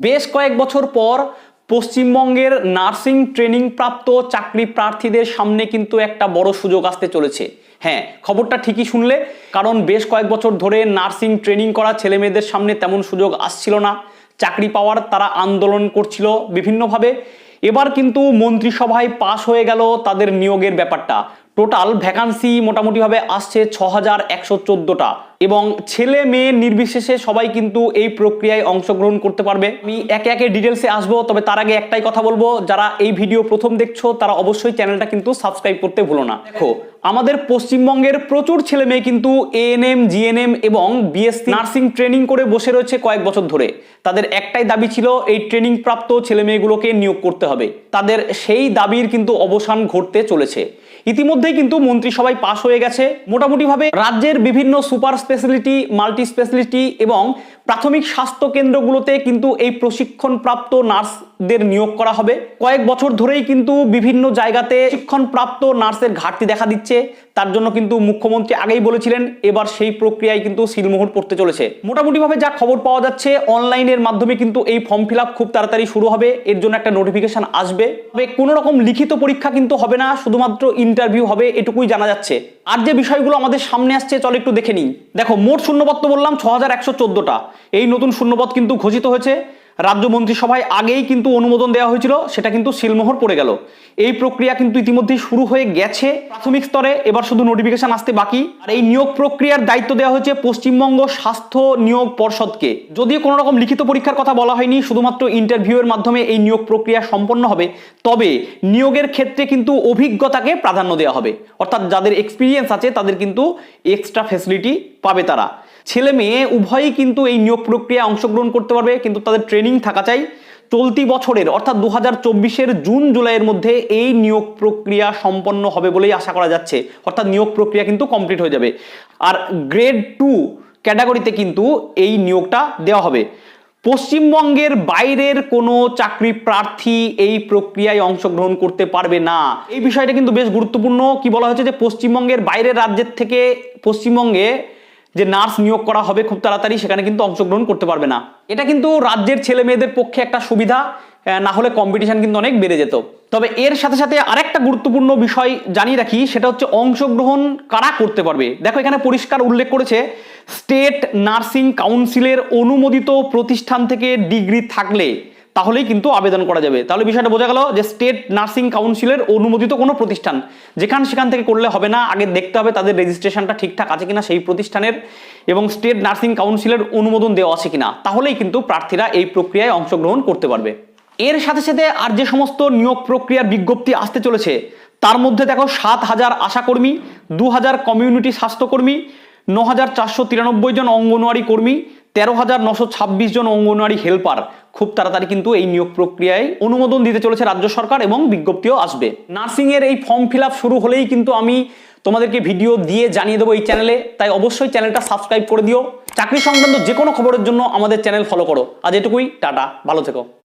বেশ কয়েক বছর পর পশ্চিমবঙ্গের নার্সিং ট্রেনিং প্রাপ্ত চাকরি প্রার্থীদের সামনে কিন্তু একটা বড় সুযোগ আসতে চলেছে। হ্যাঁ খবরটা ঠিকই শুনলে, কারণ বেশ কয়েক বছর ধরে নার্সিং ট্রেনিং করা ছেলে মেয়েদের সামনে তেমন সুযোগ আসছিল না। চাকরি পাওয়ার তারা আন্দোলন করছিল বিভিন্নভাবে। এবার কিন্তু মন্ত্রিসভায় পাশ হয়ে গেল তাদের নিয়োগের ব্যাপারটা। টোটাল ভ্যাকান্সি মোটামুটিভাবে আসছে ছ হাজার একশো চোদ্দোটা। এবং ছেলে মেয়ে নির্বিশেষে সবাই কিন্তু এই প্রক্রিয়ায় অংশগ্রহণ করতে পারবে। আমি একে একে ডিটেলসে আসব, তবে তার আগে একটাই কথা বলব, যারা এই ভিডিও প্রথম দেখছ, তারা অবশ্যই চ্যানেলটা কিন্তু সাবস্ক্রাইব করতে ভুলো না। দেখো, আমাদের পশ্চিমবঙ্গের প্রচুর ছেলে মেয়ে কিন্তু এএনএম জিএনএম এবং বিএসসি নার্সিং ট্রেনিং করে বসে রয়েছে কয়েক বছর ধরে। তাদের একটাই দাবি ছিল, এই ট্রেনিং প্রাপ্ত ছেলে মেয়েগুলোকে নিয়োগ করতে হবে। তাদের সেই দাবির কিন্তু অবসান ঘটতে চলেছে। ইতিমধ্যেই কিন্তু মন্ত্রিসভায় পাশ হয়ে গেছে। মোটামুটিভাবে রাজ্যের বিভিন্ন সুপার স্পেশালিটি, মাল্টি স্পেশালিটি এবং প্রাথমিক স্বাস্থ্য কেন্দ্রগুলোতে কিন্তু এই প্রশিক্ষণ প্রাপ্ত নার্সদের নিয়োগ করা হবে। কয়েক বছর ধরেই কিন্তু বিভিন্ন জায়গাতে প্রাপ্ত নার্সের ঘাটতি দেখা দিচ্ছে। তার জন্য কিন্তু মুখ্যমন্ত্রী আগেই বলেছিলেন, এবার সেই প্রক্রিয়ায় কিন্তু সিলমোহর পড়তে চলেছে। মোটামুটিভাবে যা খবর পাওয়া যাচ্ছে, অনলাইনের মাধ্যমে কিন্তু এই ফর্ম ফিল খুব তাড়াতাড়ি শুরু হবে। এর জন্য একটা নোটিফিকেশন আসবে। তবে কোনো রকম লিখিত পরীক্ষা কিন্তু হবে না, শুধুমাত্র ইন্টারভিউ হবে, এটুকুই জানা যাচ্ছে। আর যে বিষয়গুলো আমাদের সামনে আসছে, চলো একটু দেখে নিই। দেখো, মোট শূন্যপদ তো বললাম ছ হাজার একশো চোদ্দোটা। এই নতুন শূন্যপদ কিন্তু ঘোষিত হয়েছে। রাজ্য মন্ত্রিসভায় আগেই কিন্তু অনুমোদন দেওয়া হয়েছিল, সেটা কিন্তু সিলমোহর পড়ে গেল। এই প্রক্রিয়া কিন্তু ইতিমধ্যেই শুরু হয়ে গেছে প্রাথমিক স্তরে, এবার শুধু নোটিফিকেশন আসতে বাকি। আর এই নিয়োগ প্রক্রিয়ার দায়িত্ব দেওয়া হয়েছে পশ্চিমবঙ্গ স্বাস্থ্য নিয়োগ পর্ষদকে। যদিও কোনো রকম লিখিত পরীক্ষার কথা বলা হয়নি, শুধুমাত্র ইন্টারভিউয়ের মাধ্যমে এই নিয়োগ প্রক্রিয়া সম্পন্ন হবে, তবে নিয়োগের ক্ষেত্রে কিন্তু অভিজ্ঞতাকে প্রাধান্য দেওয়া হবে। অর্থাৎ যাদের এক্সপিরিয়েন্স আছে, তাদের কিন্তু এক্সট্রা ফেসিলিটি পাবে তারা। ছেলে মেয়ে উভয়ই কিন্তু এই নিয়োগ প্রক্রিয়ায় অংশগ্রহণ করতে পারবে, কিন্তু তাদের ট্রেনিং থাকা চাই। চলতি বছরের, অর্থাৎ দু হাজার জুন জুলাইয়ের মধ্যে এই নিয়োগ প্রক্রিয়া সম্পন্ন হবে বলেই আশা করা যাচ্ছে। অর্থাৎ নিয়োগ প্রক্রিয়া কিন্তু কমপ্লিট হয়ে যাবে। আর গ্রেড টু ক্যাটাগরিতে কিন্তু এই নিয়োগটা দেওয়া হবে। পশ্চিমবঙ্গের বাইরের কোনো চাকরি প্রার্থী এই প্রক্রিয়ায় অংশগ্রহণ করতে পারবে না। এই বিষয়টা কিন্তু বেশ গুরুত্বপূর্ণ। কি বলা হয়েছে যে, পশ্চিমবঙ্গের বাইরের রাজ্যের থেকে পশ্চিমবঙ্গে যে নার্স নিয়োগ করা হবে খুব তাড়াতাড়ি, সেখানে কিন্তু অংশগ্রহণ করতে পারবে না। এটা কিন্তু রাজ্যের ছেলে মেয়েদের পক্ষে একটা সুবিধা না হলে কম্পিটিশন কিন্তু অনেক বেড়ে যেত। তবে এর সাথে সাথে আরেকটা গুরুত্বপূর্ণ বিষয় জানিয়ে রাখি, সেটা হচ্ছে অংশগ্রহণ কারা করতে পারবে? দেখো, এখানে পরিষ্কার উল্লেখ করেছে স্টেট নার্সিং কাউন্সিলের অনুমোদিত প্রতিষ্ঠান থেকে ডিগ্রি থাকলে। তাহলেই কিন্তু আবেদন করা যাবে। তাহলে বিষয়টা বোঝা গেল যে স্টেট নার্সিং কাউন্সিলের অনুমোদিত কোনো প্রতিষ্ঠান, যেখান সেখান থেকে করলে হবে না, আগে দেখতে হবে তাদের রেজিস্ট্রেশনটা ঠিকঠাক আছে কিনা সেই প্রতিষ্ঠানের এবং স্টেট নার্সিং কাউন্সিলের অনুমোদন দেওয়া আছে কিনা, তাহলেই কিন্তু প্রার্থীরা এই প্রক্রিয়ায় অংশগ্রহণ করতে পারবে। এর সাথে সাথে আর যে সমস্ত নিয়োগ প্রক্রিয়ার বিজ্ঞপ্তি আসতে চলেছে, তার মধ্যে দেখো সাত হাজার আশাকর্মী, দু হাজার কমিউনিটি স্বাস্থ্যকর্মী, ন হাজার চারশো তিরানব্বই জন অঙ্গনওয়াড়ি কর্মী তেরো হাজার নশো ছাব্বিশ জন অঙ্গনওয়াড়ি হেল্পার খুব তাড়াতাড়ি কিন্তু এই নিয়োগ প্রক্রিয়ায় অনুমোদন দিতে চলেছে রাজ্য সরকার এবং বিজ্ঞপ্তিও আসবে। নার্সিং এর এই ফর্ম ফিল শুরু হলেই কিন্তু আমি তোমাদেরকে ভিডিও দিয়ে জানিয়ে দেবো এই চ্যানেলে, তাই অবশ্যই চ্যানেলটা সাবস্ক্রাইব করে দিও। চাকরি সংক্রান্ত যে কোনো খবরের জন্য আমাদের চ্যানেল ফলো করো। আজ এটুকুই, টাটা, ভালো থেকো।